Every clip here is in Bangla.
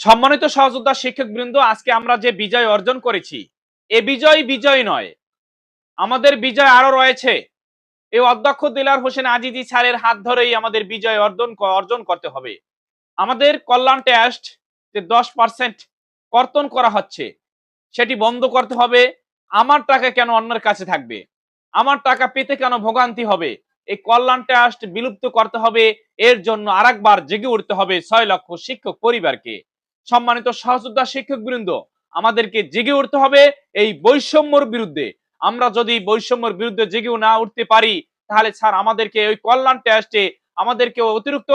সম্মানিত সহযোদ্ধা শিক্ষক বৃন্দ আজকে আমরা যে বিজয় অর্জন করেছি, এ বিজয় বিজয় নয়। আমাদের বিজয় আরও রয়েছে। এই অধ্যক্ষ দিলার হোসেন আজিজি স্যারের হাত ধরেই আমাদের বিজয় অর্জন অর্জন করতে হবে। আমাদের কল্যাণ টেস্ট যে দশ পার্সেন্ট কর্তন করা হচ্ছে, সেটি বন্ধ করতে হবে। আমার টাকা কেন অন্যের কাছে থাকবে? আমার টাকা পেতে কেন ভোগান্তি হবে? এই কল্যাণ ট্রাস্ট বিলুপ্ত করতে হবে। এর জন্য আরেকবার জেগে উঠতে হবে ছয় লক্ষ শিক্ষক পরিবারকে। সম্মানিত সহযোদ্ধা শিক্ষক বৃন্দ আমাদেরকে জেগে উঠতে হবে এই বৈষম্যর বিরুদ্ধে। আমরা যদি বৈষম্যের বিরুদ্ধে জেগেও না উঠতে পারি, তাহলে স্যার আমাদেরকে ওই কল্যাণ টেস্টে আমাদেরকে অতিরিক্ত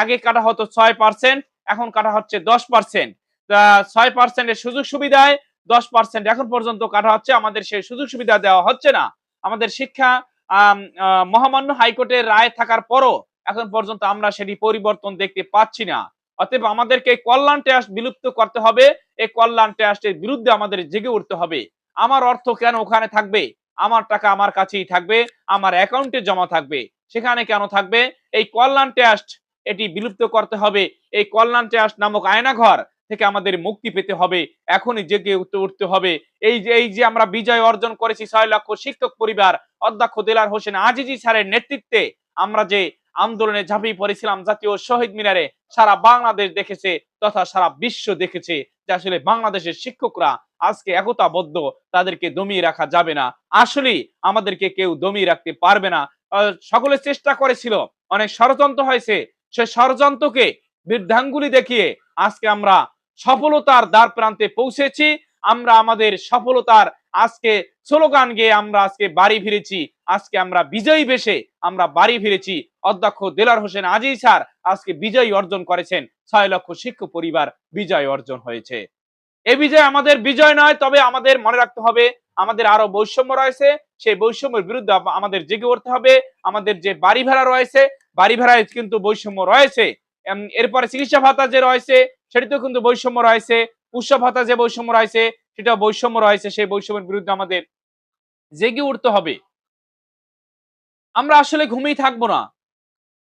আগে কাটা হতো ছয় পার্সেন্ট এখন কাটা হচ্ছে দশ পার্সেন্ট ছয় পার্সেন্টের সুযোগ সুবিধায় দশ পার্সেন্ট এখন পর্যন্ত কাটা হচ্ছে, আমাদের সেই সুযোগ সুবিধা দেওয়া হচ্ছে না। আমাদের শিক্ষা মহামান্য হাইকোর্টের রায় থাকার পরও এখন পর্যন্ত আমরা সেটি পরিবর্তন দেখতে পাচ্ছি না। অতএব আমাদেরকে কল্যাণ ট্রাস্ট বিলুপ্ত করতে হবে। এই কল্যাণ ট্রাস্টের বিরুদ্ধে আমাদের জেগে উঠতে হবে। আমার অর্থ কেন ওখানে থাকবে? আমার টাকা আমার কাছেই থাকবে। আমার অ্যাকাউন্টে জমা থাকবে। সেখানে কেন থাকবে? এই কল্যাণ ট্রাস্ট এটি বিলুপ্ত করতে হবে। এই কল্যাণ ট্রাস্ট নামক আয়নাঘর থেকে আমাদের মুক্তি পেতে হবে। এখনই জেগে উঠতে উঠতে হবে। এই যে এই যে আমরা বিজয় অর্জন করেছি ছয় লক্ষ শিক্ষক পরিবার, অধ্যক্ষ দেলার হোসেন আজিজি স্যারের নেতৃত্বে, আমরা যে আন্দোলনে ঝাঁপিয়ে পড়েছিলাম জাতীয় শহীদ মিনারে। সারা বাংলাদেশ দেখেছে তথা সারা বিশ্ব দেখেছে যে আসলে বাংলাদেশের শিক্ষকরা আজকে একতাবদ্ধ, তাদেরকে দমিয়ে রাখা যাবে না। আসলেই আমাদেরকে কেউ দমিয়ে রাখতে পারবে না। সকলে চেষ্টা করেছিল, অনেক ষড়যন্ত্র হয়েছে। সে ষড়যন্ত্রকে বৃদ্ধাঙ্গুলি দেখিয়ে আজকে আমরা সফলতার দ্বার প্রান্তে পৌঁছেছি। আমরা আমাদের সফলতার আজকে স্লোগান গিয়ে আমরা আজকে বাড়ি ফিরেছি। আজকে আমরা বিজয়ী বেশে আমরা বাড়ি ফিরেছি। অধ্যক্ষ দেলার হোসেন আজিজ স্যার আজকে বিজয় অর্জন করেছেন। ছয় লক্ষ শিক্ষক পরিবার বিজয় অর্জন হয়েছে। এই বিজয় আমাদের বিজয় নয়, তবে আমাদের মনে রাখতে হবে, আমাদের আরও বৈষম্য রয়েছে। সেই বৈষম্যের বিরুদ্ধে আমাদের জেগে উঠতে হবে। আমাদের যে বাড়ি ভাড়া রয়েছে, বাড়ি ভাড়ায় কিন্তু বৈষম্য রয়েছে। এরপরে চিকিৎসা ভাতা যে রয়েছে, সেটিতেও কিন্তু বৈষম্য রয়েছে। উৎসব ভাতা যে বৈষম্য রয়েছে সেটা বৈষম্য রয়েছে, সেই বৈষম্যের বিরুদ্ধে আমাদের জেগে উঠতে হবে। আমরা আসলে ঘুমিয়ে থাকব না।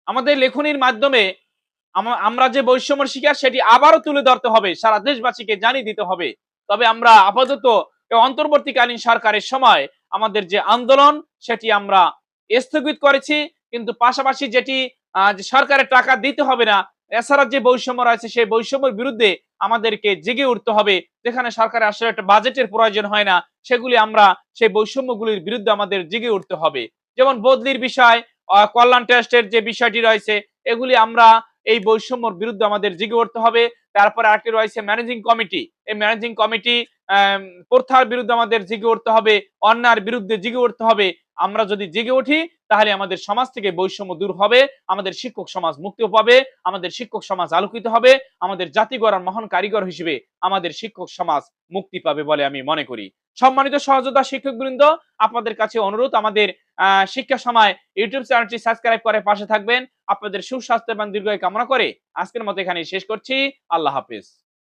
আমাদের লেখনির মাধ্যমে আমরা যে বৈষম্যের শিকার, সেটি আবারও তুলে ধরতে হবে, সারা দেশবাসীকে জানিয়ে দিতে হবে। তবে আমরা আপাতত অন্তর্বর্তীকালীন সরকারের সময় আমাদের যে আন্দোলন, সেটি আমরা স্থগিত করেছি। কিন্তু পাশাপাশি যেটি সরকারের টাকা দিতে হবে না এছাড়া যে বৈষম্য রয়েছে, সেই বৈষম্যের বিরুদ্ধে আমাদেরকে জেগে উঠতে হবে। যেখানে সরকারের আসলে একটা বাজেটের প্রয়োজন হয় না, সেগুলি আমরা সেই বৈষম্যগুলির বিরুদ্ধে আমাদের জেগে উঠতে হবে। যেমন বদলির বিষয় কল্যাণ ট্রাস্টের যে বিষয়টি রয়েছে, এগুলি আমরা এই বৈষম্যর বিরুদ্ধে আমাদের জেগে উঠতে হবে। তারপরে আরেকটি রয়েছে ম্যানেজিং কমিটি। এই ম্যানেজিং কমিটি প্রথার বিরুদ্ধে আমাদের জেগে উঠতে হবে অন্যার বিরুদ্ধে জেগে উঠতে হবে। আমরা যদি জেগে উঠি তাহলে আমাদের সমাজ থেকে বৈষম্য দূর হবে, আমাদের শিক্ষক সমাজ মুক্তি পাবে, আমাদের শিক্ষক সমাজ আলোকিত হবে, আমাদের জাতি গড়ার মহান কারিগর হিসেবে আমাদের শিক্ষক সমাজ মুক্তি পাবে বলে আমি মনে করি। সম্মানিত সহযোদ্ধা শিক্ষক বৃন্দ আপনাদের কাছে অনুরোধ, আমাদের শিক্ষা সময় ইউটিউব চ্যানেলটি সাবস্ক্রাইব করে পাশে থাকবেন। আপনাদের সুস্বাস্থ্য এবং দীর্ঘায়ু কামনা করে আজকের মতো এখানে শেষ করছি। আল্লাহ হাফিজ।